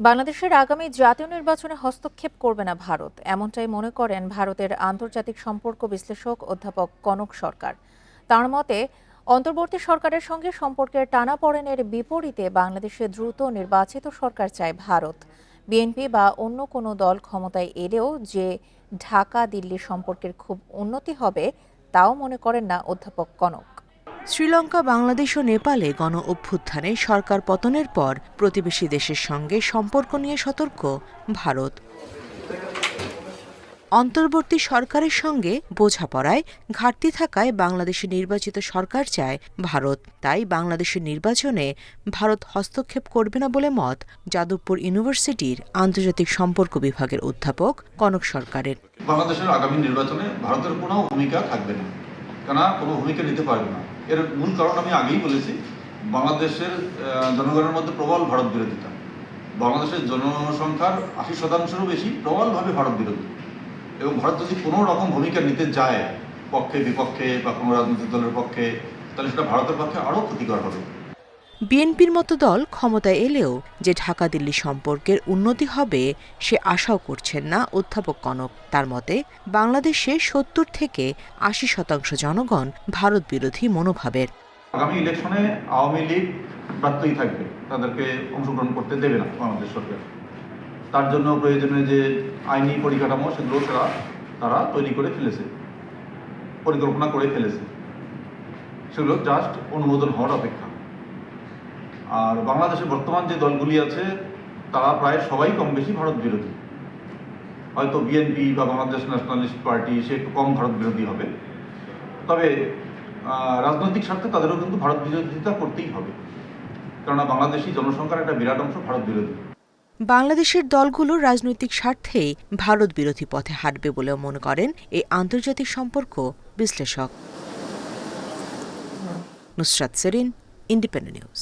বাংলাদেশের আগামী জাতীয় নির্বাচনে হস্তক্ষেপ করবে না ভারত। এমনটাই মনে করেন ভারতের আন্তর্জাতিক সম্পর্ক বিশ্লেষক অধ্যাপক কনক সরকার। তার মতে, অন্তর্বর্তী সরকারের সঙ্গে সম্পর্কের টানাপড়েনের বিপরীতে বাংলাদেশে দ্রুত নির্বাচিত সরকার চায় ভারত। বিএনপি বা অন্য কোনো দল ক্ষমতায় এলেও যে ঢাকা দিল্লি সম্পর্কের খুব উন্নতি হবে, তাও মনে করেন না অধ্যাপক কনক। শ্রীলঙ্কা, বাংলাদেশ ও নেপালে গণ অভ্যুত্থানে সরকার পতনের পর প্রতিবেশী দেশের সঙ্গে সম্পর্ক নিয়ে সতর্ক ভারত। অন্তর্বর্তী সরকারের সঙ্গে বোঝাপড়ায় ঘাটতি থাকায় বাংলাদেশে নির্বাচিত সরকার চায় ভারত। তাই বাংলাদেশের নির্বাচনে ভারত হস্তক্ষেপ করবে না বলে মত যাদবপুর ইউনিভার্সিটির আন্তর্জাতিক সম্পর্ক বিভাগের অধ্যাপক কনক সরকারের। বাংলাদেশের আগামী নির্বাচনে ভারতের কোনো ভূমিকা থাকবে না। কেন কোনো ভূমিকা নিতে পারবে না। এর মূল কারণ আমি আগেই বলেছি, বাংলাদেশের জনগণের মধ্যে প্রবল ভারত বিরোধিতা। বাংলাদেশের জনসংখ্যার আশি শতাংশেরও বেশি প্রবলভাবে ভারত বিরোধী। এবং ভারত যদি কোনো রকম ভূমিকা নিতে যায় পক্ষে বিপক্ষে বা কোনো রাজনৈতিক দলের পক্ষে, তাহলে সেটা ভারতের পক্ষে আরও ক্ষতিকর হবে। বিএনপির মতো দল ক্ষমতায় এলেও যে ঢাকা দিল্লি সম্পর্কের উন্নতি হবে, সে আশাও করছেন না অধ্যাপক কনক। তার মতে, বাংলাদেশে সত্তর থেকে আশি শতাংশ জনগণ ভারত বিরোধী মনোভাবের। আগামী ইলেকশনে আওয়ামী লীগ প্রাপ্তই থাকবে। তাদেরকে অংশগ্রহণ করতে দেবে না বাংলাদেশ সরকার। তার জন্য প্রয়োজনীয় যে আইনি পরিকাঠামো, সেগুলো তারা তারা তৈরি করে ফেলেছে। পরিকল্পনা করে ফেলেছে। সেগুলো জাস্ট অনুমোদন হওয়ার অপেক্ষা। আর বাংলাদেশে বর্তমান যে দলগুলি আছে, তারা প্রায় সবাই কম বেশি ভারত বিরোধী। হয়তো বিএনপি বা বাংলাদেশ ন্যাশনালিস্ট পার্টি, সে একটু কম ভারত বিরোধী হবে। তবে রাজনৈতিক স্বার্থে তাদেরও কিন্তু ভারত বিরোধিতা করতেই হবে। কেননা বাংলাদেশি জনসংখ্যার একটা বিরাট অংশ ভারত বিরোধী। বাংলাদেশের দলগুলো রাজনৈতিক স্বার্থেই ভারত বিরোধী পথে হাঁটবে বলেও মনে করেন এই আন্তর্জাতিক সম্পর্ক বিশ্লেষক। Nusrat serene independent news